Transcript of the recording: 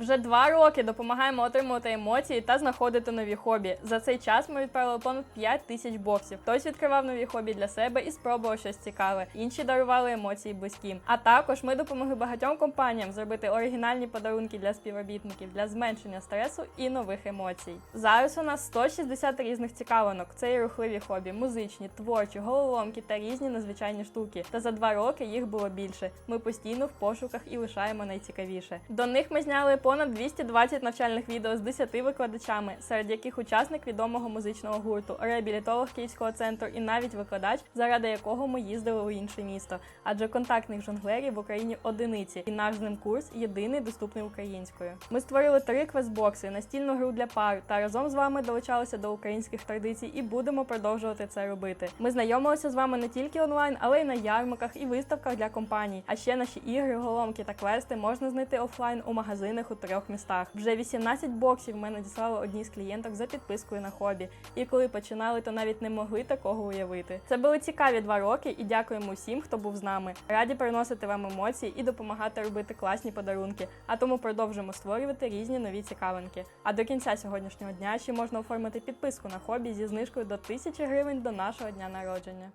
Вже два роки допомагаємо отримувати емоції та знаходити нові хобі. За цей час ми відправили понад 5 тисяч боксів. Хтось відкривав нові хобі для себе і спробував щось цікаве. Інші дарували емоції близьким. А також ми допомогли багатьом компаніям зробити оригінальні подарунки для співробітників для зменшення стресу і нових емоцій. Зараз у нас 160 різних цікавинок. Це і рухливі хобі, музичні, творчі, головоломки та різні незвичайні штуки. Та за два роки їх було більше. Ми постійно в пошуках і лишаємо найцікавіше. До них ми зняли понад 220 навчальних відео з 10 викладачами, серед яких учасник відомого музичного гурту, реабілітолог Київського центру і навіть викладач, заради якого ми їздили у інше місто. Адже контактних жонглерів в Україні одиниці, і наш з ним курс єдиний доступний українською. Ми створили три квестбокси, настільну гру для пар та разом з вами долучалися до українських традицій і будемо продовжувати це робити. Ми знайомилися з вами не тільки онлайн, але й на ярмарках і виставках для компаній. А ще наші ігри, головки та квести можна знайти офлайн у магазинах у трьох містах. Вже 18 боксів ми надіслали одній з клієнток за підпискою на хобі. І коли починали, то навіть не могли такого уявити. Це були цікаві два роки, і дякуємо всім, хто був з нами. Раді приносити вам емоції і допомагати робити класні подарунки. А тому продовжимо створювати різні нові цікавинки. А до кінця сьогоднішнього дня ще можна оформити підписку на хобі зі знижкою до 1000 гривень до нашого дня народження.